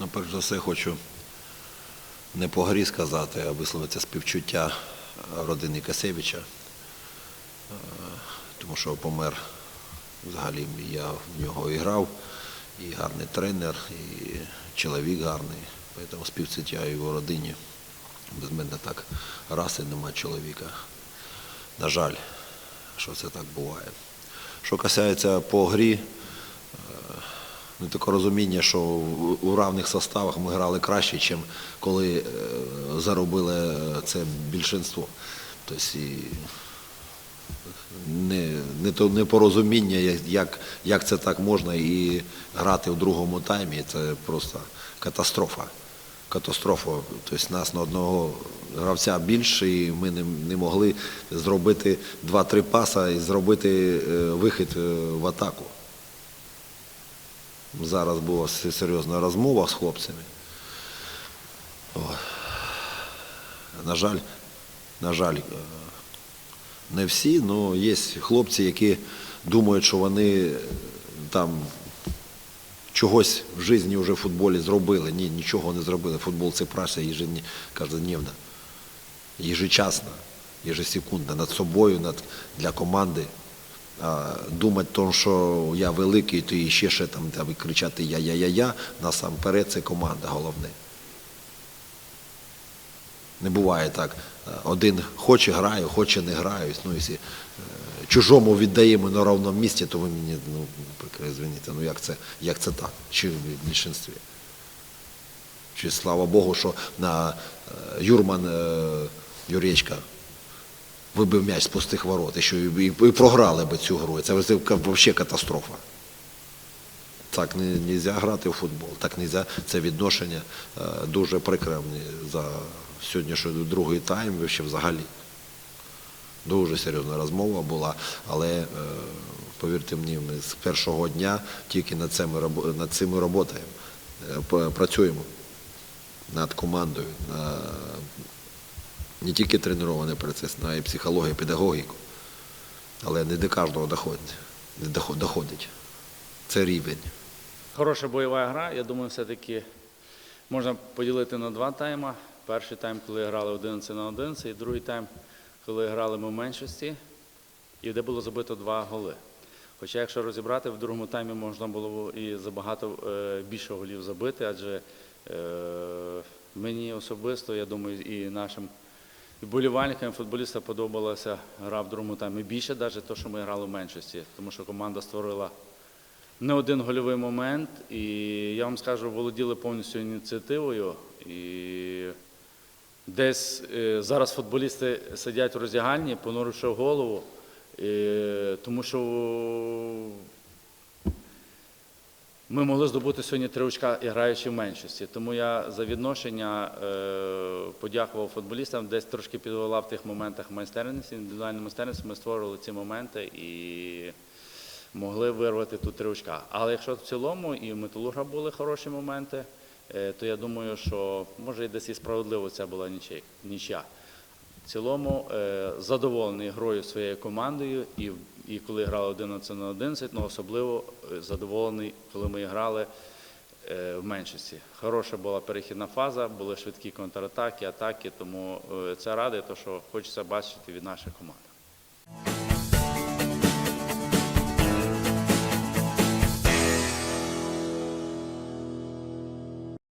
Ну, перш за все, хочу не по грі сказати, а висловити співчуття родині Касевича, Е, тому що помер взагалі я в нього і грав, і гарний тренер, і чоловік гарний. Тому співчуття його родині. Без мене так раси нема чоловіка. На жаль, що це так буває. Що касається по грі, таке розуміння, що у равних составах ми грали краще, ніж коли е, заробили це більшинство. Тобто не, не то непорозуміння, як- як, це так можна і грати в другому таймі, це просто катастрофа. Катастрофа. Тобто нас на одного гравця більше, і ми не, не могли зробити 2-3 паса і зробити е, вихід е, в атаку. Зараз була серйозна розмова з хлопцями. На жаль, на жаль, е, не всі, але є хлопці, які думають, що вони е, там чогось в житті вже в футболі зробили. Ні, нічого не зробили. Футбол це праця каждодневна, ежечасна, ежесекундна, над собою, над, для команди. Думати тому, що я великий, то і ще ще там, кричати я-я-я-я, насамперед це команда головне. Не буває так. Один хоче грає, хоче не грає. Ну, якщо е, чужому віддаємо на ровному місці, то ви мені, ну, звініть, ну як це, як це так? Чи в більшинстві? Чи слава Богу, що на е, Юрман е, Юречка вибив м'яч з пустих ворот, і що і, і, програли би цю гру. Це взагалі катастрофа. Так не можна грати в футбол, так не можна. Це відношення е, дуже прикре за сьогоднішній другий тайм ще взагалі. Дуже серйозна розмова була, але е, повірте мені, ми з першого дня тільки над цим, над цим працюємо. Е, Працюємо над командою, не тільки тренувальний процес, але й психологію, педагогіку. Але не до кожного доходить. Не доходить. Це рівень. Хороша бойова гра. Я думаю, все-таки можна поділити на два тайми. Перший тайм, коли грали 11 на 11, і другий тайм, коли грали ми в меншості, і де було забито два голи. Хоча, якщо розібрати, в другому таймі можна було і забагато е, більше голів забити, адже е, мені особисто, я думаю, і нашим і болівальникам, і футболістам подобалася гра в другому таймі. Більше, навіть те, що ми грали в меншості, тому що команда створила не один гольовий момент, і я вам скажу, володіли повністю ініціативою. І десь е, зараз футболісти сидять в роздягальні, понуривши голову, тому що ми могли здобути сьогодні три очка, граючи в меншості. Тому я за відношення е, подякував футболістам, десь трошки підвела в тих моментах майстерності, індивідуальної майстерності. Ми створювали ці моменти і могли вирвати тут три очка. Але якщо в цілому і в металурга були хороші моменти, е, то я думаю, що може і десь і справедливо це була нічия. В цілому е, задоволений грою своєю командою, і, і коли грали 11 на 11, ну особливо е, задоволений, коли ми грали е, в меншості. Хороша була перехідна фаза, були швидкі контратаки, атаки, тому е, це радує, то, що хочеться бачити від нашої команди.